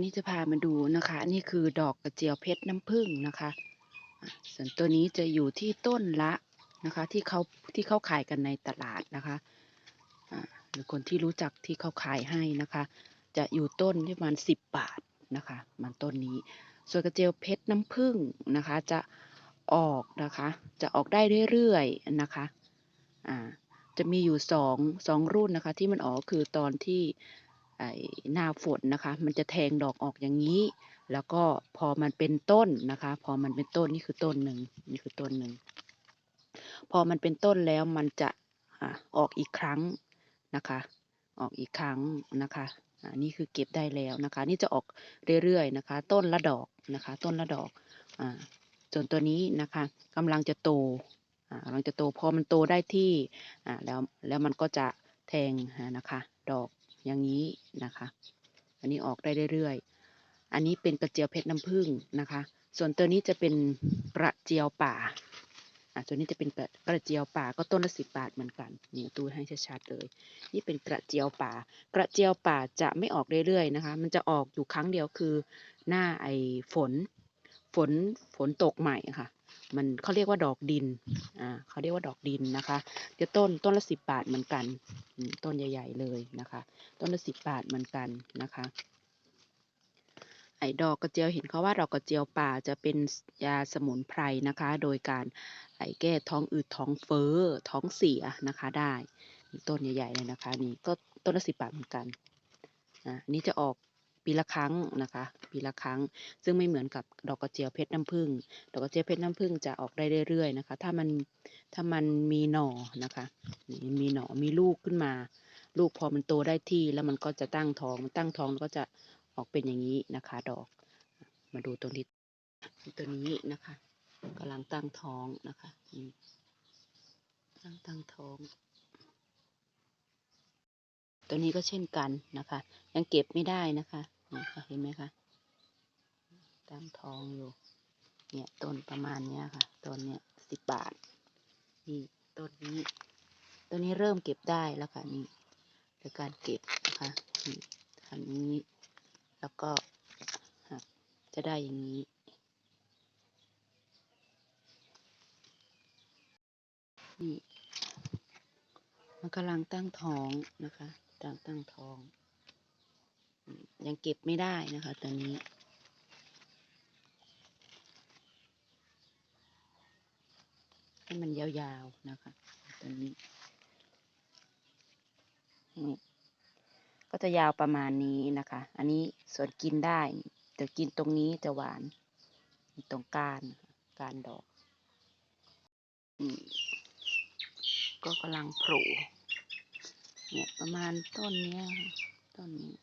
วันนี้จะพามาดูนะคะ นี่คือดอกกระเจียวเพชรน้ำผึ้งนะคะ ส่วนตัวนี้จะอยู่ที่ต้นละนะคะ ที่เขาที่เขาขายกันในตลาดนะคะหรือคนที่รู้จักที่เขาขายให้นะคะ จะอยู่ต้นที่ประมาณสิบบาทนะคะ มันต้นนี้ ส่วนกระเจียวเพชรน้ำผึ้งนะคะ จะออกนะคะ จะออกได้เรื่อยๆนะคะ อ่า จะมีอยู่สองสองรุ่นนะคะ ที่มันออกคือตอนที่ ไอ้หน้าฝนนะคะ มันจะแทงดอกออกอย่างนี้ แล้วก็พอมันเป็นต้นนะคะ พอมันเป็นต้นนี่คือต้นหนึ่งนี่คือต้นหนึ่งพอมันเป็นต้นแล้วมันจะออกอีกครั้งนะคะ ออกอีกครั้งนะคะอ่านี่คือเก็บได้แล้วนะคะ นี่จะออกเรื่อยๆนะคะ ต้นละดอกนะคะ ต้นละดอกอ่าส่วนตัวนี้นะคะกำลังจะโตอ่ากำลังจะโตพอมันโตได้ที่แล้วแล้วมันก็จะแทงนะคะ ดอก อย่างนี้นะคะ อันนี้ออกได้เรื่อยๆ อันนี้เป็นกระเจียวเพชรน้ำผึ้งนะคะ ส่วนตัวนี้จะเป็นกระเจียวป่าอะตัวนี้จะเป็นกระกระเจียวป่าก็ต้นละสิบบาทเหมือนกันนี่ตู้ให้ชัดๆเลย นี่เป็นกระเจียวป่า กระเจียวป่าจะไม่ออกเรื่อยๆนะคะ มันจะออกอยู่ครั้งเดียวคือหน้าไอ้ฝน ฝนฝนตกใหม่ค่ะ มันเขาเรียกว่าดอกดิน อ่าเขาเรียกว่าดอกดินนะคะ จะต้นต้นละสิบบาทเหมือนกัน ต้นใหญ่ ๆ เลยนะคะ ต้นละสิบบาทเหมือนกันนะคะ ไอ้ดอกกระเจียวเห็นเขาว่าดอกกระเจียวป่าจะเป็นยาสมุนไพรนะคะ โดยการไอ้แก้ท้องอืดท้องเฟ้อท้องเสียนะคะได้ ต้นใหญ่ๆเลยนะคะนี่ก็ต้นละสิบบาทเหมือนกัน อ่านนี้จะออก ปีละครั้งนะคะ ปีละครั้ง ซึ่งไม่เหมือนกับดอกกระเจียวเพชรน้ำผึ้งดอกกระเจียวเพชรน้ำผึ้งจะออกได้เรื่อยๆนะคะ ถ้ามันถ้ามันมีหน่อนะคะมีหน่อมีลูกขึ้นมา ลูกพอมันโตได้ที่แล้วมันก็จะตั้งท้องมันตั้งท้องก็จะออกเป็นอย่างนี้นะคะ ดอก มาดูตัวนี้ตัวนี้นะคะกำลังตั้งท้องนะคะนี่กำลังตั้งท้อง ตัวนี้ก็เช่นกันนะคะ ยังเก็บไม่ได้นะคะนี่ค่ะเห็นไหมคะตั้งท้องอยู่ เนี่ยต้นประมาณเนี้ยค่ะต้นเนี้ยสิบบาทนี่ต้นนี้ต้นนี้เริ่มเก็บได้แล้วค่ะนี่โดยการเก็บนะคะนี่ทำอย่างนี้ แล้วก็จะได้อย่างนี้นี่มันกำลังตั้งท้องนะคะ ตั้งตั้งท้อง ยังเก็บไม่ได้นะคะตัวนี้ ให้มันยาวๆนะคะตัวนี้นี่ก็จะยาวประมาณนี้นะคะ อันนี้ส่วนกินได้แต่กินตรงนี้จะหวาน ตรงก้านก้านดอกอืมก็กำลังผล่ เนี่ยประมาณต้นเนี้ยต้นนี้